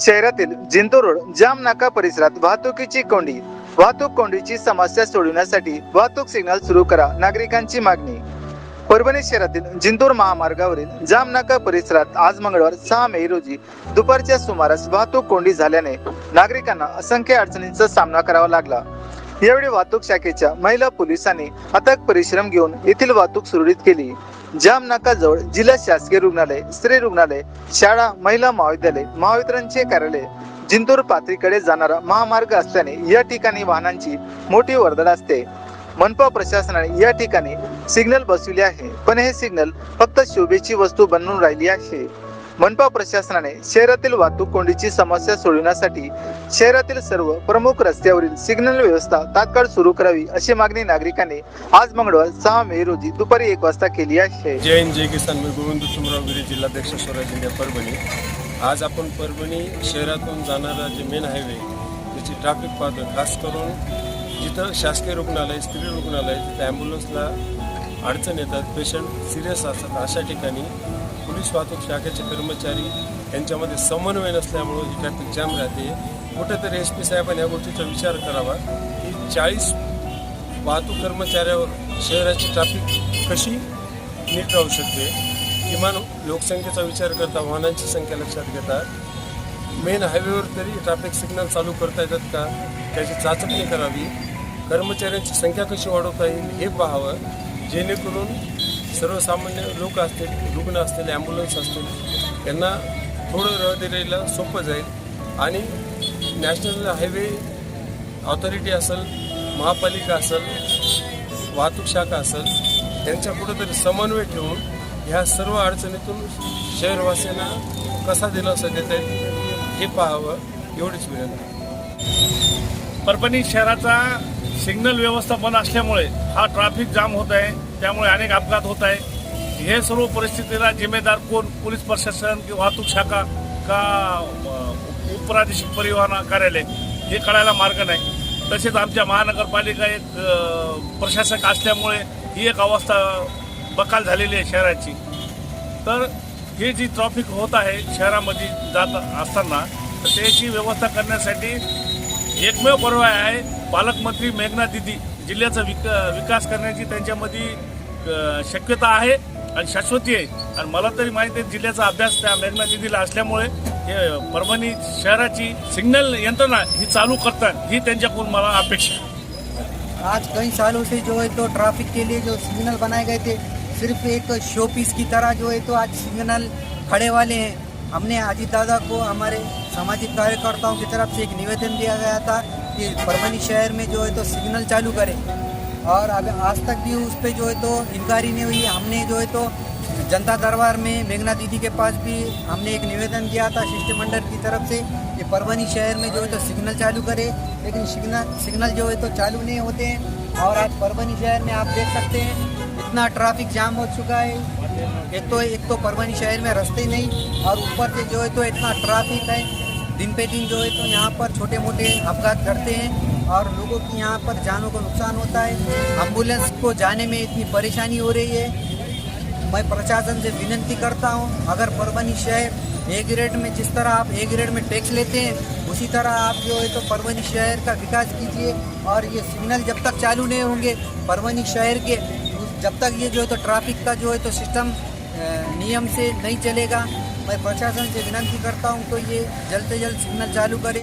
शहरातील जिंतूर रोड जाम नाका परिसरात वाहतुकीची कोंडी. वाहतूक कोंडीची समस्या सोडविण्यासाठी वाहतूक सिग्नल सुरू करा नागरिकांची मागणी. परभणी शहरातील जिंतूर महामार्गावरील जामनाका परिसरात आज मंगळवार सहा मे रोजी दुपारच्या सुमारास वाहतूक कोंडी झाल्याने नागरिकांना असंख्य अडचणींचा सामना करावा लागला. यावेळी वाहतूक शाखेच्या महिला पोलिसांनी अथक परिश्रम घेऊन येथील वाहतूक सुरळीत केली. जामनाकाजवळ जिल्हा शासकीय रुग्णालय स्त्री रुग्णालय शाळा महिला महाविद्यालय महावितरणचे कार्यालय जिंतूर पाथरीकडे जाणारा महामार्ग असल्याने या ठिकाणी वाहनांची मोठी वर्दळ असते. मनपा प्रशासनाने या ठिकाणी सिग्नल बसविले आहे. पण हे सिग्नल फक्त शोभेची वस्तू बनून राहिली आहे. मनपा प्रशासनाने शहरातील वाहतूक कोंडीची समस्या सोडविण्यासाठी शहरातील सर्व प्रमुख रस्त्यावरील सिग्नल व्यवस्था तात्काळ सुरू करावी अशी मागणी नागरिकांनी आज मंगळवार सहा मे रोजी दुपारी एक वाजता केली आहे. जय हिंद जय किसान. मी गोविंद सुमरावगिरी जिल्हाध्यक्ष स्वराज इंडिया परभणी. आज आपण परभणी शहरातून जाणारा जे मेन हायवे त्याची ट्रॅफिक पाहतो खास करून जिथं शासकीय रुग्णालय स्त्री रुग्णालय तिथं ॲम्ब्युलन्सला अडचण येतात पेशंट सिरियस असतात अशा ठिकाणी पोलीस वाहतूक शाखेचे कर्मचारी यांच्यामध्ये समन्वय नसल्यामुळं ही ट्रॅफिक जाम राहते. कुठेतरी एस पी साहेबांनी या गोष्टीचा विचार करावा की चाळीस वाहतूक कर्मचाऱ्यावर शहराची ट्रॅफिक कशी नीट राहू शकते? किमान लोकसंख्येचा विचार करता वाहनांची संख्या लक्षात घेता. मेन हायवेवर तरी ट्रॅफिक सिग्नल चालू करता येतात का? त्याची चाचपणी करावी. कर्मचाऱ्यांची संख्या कशी वाढवता येईल हे पाहावं. जेणेकरून सर्वसामान्य लोक असतील रुग्ण असतील ॲम्ब्युलन्स असतील यांना थोडं रहदारीला सोपं जाईल. आणि नॅशनल हायवे ऑथॉरिटी असेल महापालिका असेल वाहतूक शाखा असेल यांच्या कुठंतरी समन्वय ठेवून ह्या सर्व अडचणीतून शहरवासियांना कसा दिलासा देता येईल हे पाहावं एवढीच विनंती. परभणी शहराचा सिग्नल व्यवस्थापन असल्यामुळे हा ट्रॅफिक जाम होत आहे. त्यामुळे अनेक अपघात होत आहे. हे सर्व परिस्थितीला जिम्मेदार कोण? पोलीस प्रशासन किंवा वाहतूक शाखा का उपप्रादेशिक परिवहन कार्यालय? हे कळायला मार्ग नाही. तसेच आमच्या महानगरपालिका एक प्रशासक असल्यामुळे ही एक अवस्था बकाल झालेली आहे शहराची. तर हे जी ट्रॉफिक होत आहे शहरामध्ये जात असताना तर त्याची व्यवस्था करण्यासाठी एकमेव पर्याय आहे पालकमंत्री मेघना दिदी. जिल्ह्याचा विक विकास करण्याची त्यांच्यामध्ये शक्यता आहे आणि शाश्वती आहे. आणि मला तरी माहिती आहे जिल्ह्याचा अभ्यास त्या मेघना दिदीला असल्यामुळे हे परभणी शहराची सिग्नल यंत्रणा ही चालू करतात ही त्यांच्याकडून मला अपेक्षा आहे. आज कई सालों से जो है तो ट्रैफिक के लिए जो सिग्नल बनाए गए थे सिर्फ एक शो पीस की तरह जो है तो आज सिग्नल खड़े वाले हैं। हमने अजीत दादा को हमारे सामाजिक कार्यकर्ताओं की तरफ़ से एक निवेदन दिया गया था कि परभनी शहर में जो है तो सिग्नल चालू करें। और अब आज तक भी उस पर जो है तो इंक्वायरी नहीं हुई। हमने जो है तो जनता दरबार में मेघना दीदी के पास भी हमने एक निवेदन दिया था शिष्टमंडल की तरफ़ से कि परभनी शहर में जो है तो सिग्नल चालू करे, लेकिन सिग्नल सिग्नल जो है तो चालू नहीं होते हैं। और आज परभनी शहर में आप देख सकते हैं, इतना ट्रैफ़िक जाम हो चुका है। एक तो एक तो परभनी शहर में रास्ते नहीं, और ऊपर से जो है तो इतना ट्रैफ़िक है दिन पे दिन जो है तो यहाँ पर छोटे मोटे अपघात घटते हैं और लोगों की यहाँ पर जानों को नुकसान होता है। एंबुलेंस को जाने में इतनी परेशानी हो रही है। मैं प्रशासन से विनती करता हूँ, अगर परवनी शहर ए ग्रेड में जिस तरह आप ए ग्रेड में टैक्स लेते हैं, उसी तरह आप जो है तो परवनी शहर का विकास कीजिए और ये सिग्नल जब तक चालू नहीं होंगे परवनी शहर के जब तक ये जो है तो ट्रैफ़िक का जो है तो सिस्टम नियम से नहीं चलेगा। मैं प्रशासन से विनती करता हूँ तो ये जल्द से जल्द सिग्नल चालू करें।